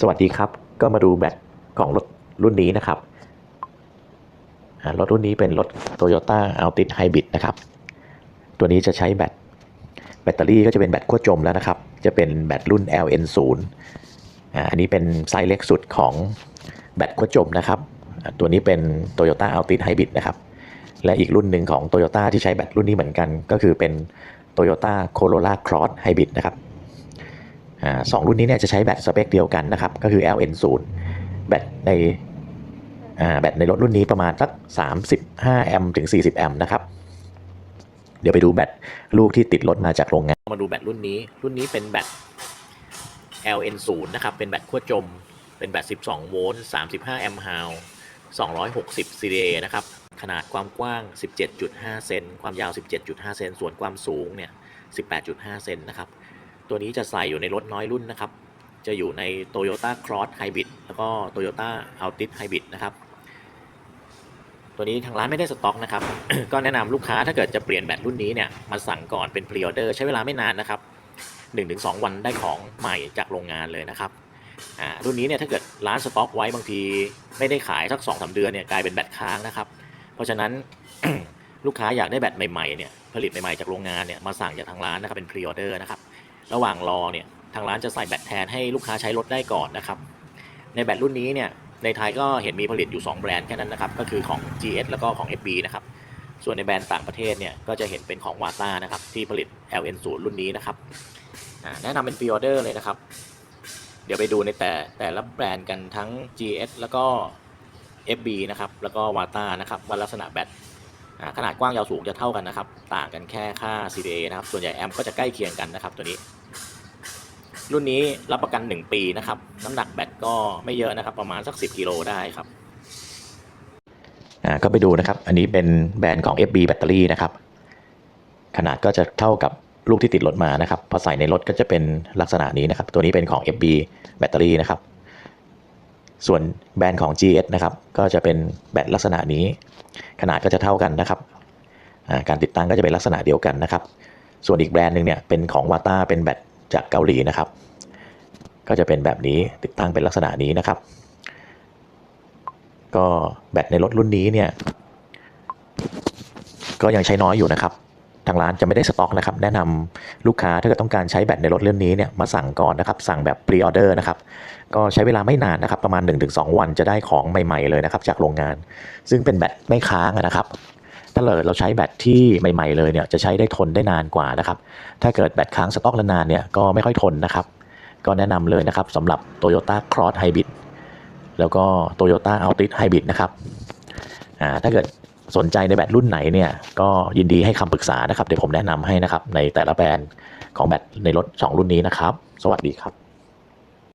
สวัสดีครับ ก็มาดูแบตของรถรุ่นนี้นะครับรถรุ่นนี้เป็นรถ Toyota Altis Hybrid นะครับ ตัวนี้จะใช้แบตแบตเตอรี่ก็จะเป็นแบตขั้วจมแล้วนะครับ จะเป็นแบตรุ่น LN0 อันนี้เป็นไซส์เล็กสุดของแบตขั้วจมนะครับ ตัวนี้เป็น Toyota Altis Hybrid นะครับ และอีกรุ่นหนึ่งของ Toyota ที่ใช้แบตรุ่นนี้เหมือนกัน ก็คือเป็น Toyota Corolla Cross Hybrid นะครับ สองรุ่นนี้เนี่ยจะใช้แบตสเปคเดียวกันนะครับ ก็คือ LN0 แบตในอ่าแบตในรถรุ่นนี้ประมาณสัก 35 แอมป์ถึง 40 แอมป์นะครับ เดี๋ยวไปดูแบตลูกที่ติดรถมาจากโรงงาน มาดูแบตรุ่นนี้ รุ่นนี้เป็นแบต LN0 นะครับ เป็นแบตขั้วจม เป็นแบต 12 โวลต์ 35 แอมป์ฮาว260 CDA นะครับ ขนาดความกว้าง 17.5 เซน ความยาว 17.5 เซน ส่วนความสูงเนี่ย 18.5 เซนนะครับ ตัวนี้จะใส่อยู่ในรถน้อยรุ่นนะครับ จะอยู่ใน Toyota Cross Hybrid แล้วก็ Toyota Altis Hybrid นะครับ ตัวนี้ทางร้านไม่ได้สต็อกนะครับ ก็แนะนำลูกค้าถ้าเกิดจะเปลี่ยนแบตรุ่นนี้เนี่ยมาสั่งก่อนเป็นพรีออเดอร์ใช้เวลาไม่นานนะครับ 1-2 วันได้ของใหม่จากโรงงานเลยนะครับอ่ารุ่นนี้เนี่ยถ้าเกิดร้านสต็อกไว้บางทีไม่ได้ขายสัก2อสเดือนเนี่ยกลายเป็นแบตค้างนะครับ เพราะฉะนั้นลูกค้าอยากได้แบตใหม่ๆเนี่ยผลิตใหม่ๆจากโรงงานเนี่ยมาสั่งจากทางร้านนะครับเป็นพรีออเดอร์นะครับ ระหว่างรอเนี่ยทางร้านจะใส่แบตแทนให้ลูกค้าใช้รถได้ก่อนนะครับ ในแบตรุ่นนี้เนี่ยในไทยก็เห็นมีผลิตอยู่ 2 แบรนด์แค่นั้นนะครับ ก็คือของ GS แล้วก็ของ FB นะครับ ส่วนในแบรนด์ต่างประเทศเนี่ยก็จะเห็นเป็นของ w a t a นะครับที่ผลิต LN0 รุ่นนี้นะครับแนะนำเป็นพรีออเดอร์เลยนะครับ เดี๋ยวไปดูในแต่แต่ละแบรนด์กันทั้ง GS แล้วก็ FB นะครับ แล้วก็ w a t a นะครับว่าลักษณะแบต ขนาดกว้างยาวสูงจะเท่ากันนะครับ ต่างกันแค่ค่า CDA นะครับ ส่วนใหญ่แอมก็จะใกล้เคียงกันนะครับตัวนี้ รุ่นนี้รับประกัน 1 ปีนะครับ น้ำหนักแบตก็ไม่เยอะนะครับ ประมาณสัก 10กิโลได้ครับอ่าก็ไปดูนะครับ อันนี้เป็นแบรนด์ของ FB แบตเตอรี่นะครับ ขนาดก็จะเท่ากับลูกที่ติดรถมานะครับ พอใส่ในรถก็จะเป็นลักษณะนี้นะครับ ตัวนี้เป็นของ FB แบตเตอรี่นะครับ ส่วนแบรนด์ของ GS นะครับ ก็จะเป็นแบตลักษณะนี้ ขนาดก็จะเท่ากันนะครับ การติดตั้งก็จะเป็นลักษณะเดียวกันนะครับ ส่วนอีกแบรนด์หนึ่งเนี่ยเป็นของวาต้าเป็นแบตจากเกาหลีนะครับ ก็จะเป็นแบบนี้ติดตั้งเป็นลักษณะนี้นะครับ ก็แบตในรถรุ่นนี้เนี่ย ก็ยังใช้น้อยอยู่นะครับ ทางร้านจะไม่ได้สต็อกนะครับ แนะนำลูกค้าถ้าเกิดต้องการใช้แบตในรถเรื่องนี้เนี่ยมาสั่งก่อนนะครับ สั่งแบบพรีออเดอร์นะครับ ก็ใช้เวลาไม่นานนะครับ ประมาณ 1-2 วันจะได้ของใหม่ๆเลยนะครับ จากโรงงาน ซึ่งเป็นแบตไม่ค้างนะครับถ้าเราเราใช้แบตที่ใหม่ ๆ เลยเนี่ยจะใช้ได้ทนได้นานกว่านะครับ ถ้าเกิดแบตค้างสต็อกนานๆเนี่ยก็ไม่ค่อยทนนะครับ ก็แนะนำเลยนะครับสำหรับ Toyota Cross Hybrid แล้วก็ Toyota Altis Hybrid นะครับอ่าถ้าเกิด สนใจในแบตรุ่นไหนเนี่ยก็ยินดีให้คำปรึกษานะครับ เดี๋ยวผมแนะนำให้นะครับในแต่ละแบรนด์ของแบตในรถ 2 รุ่นนี้นะครับ สวัสดีครับ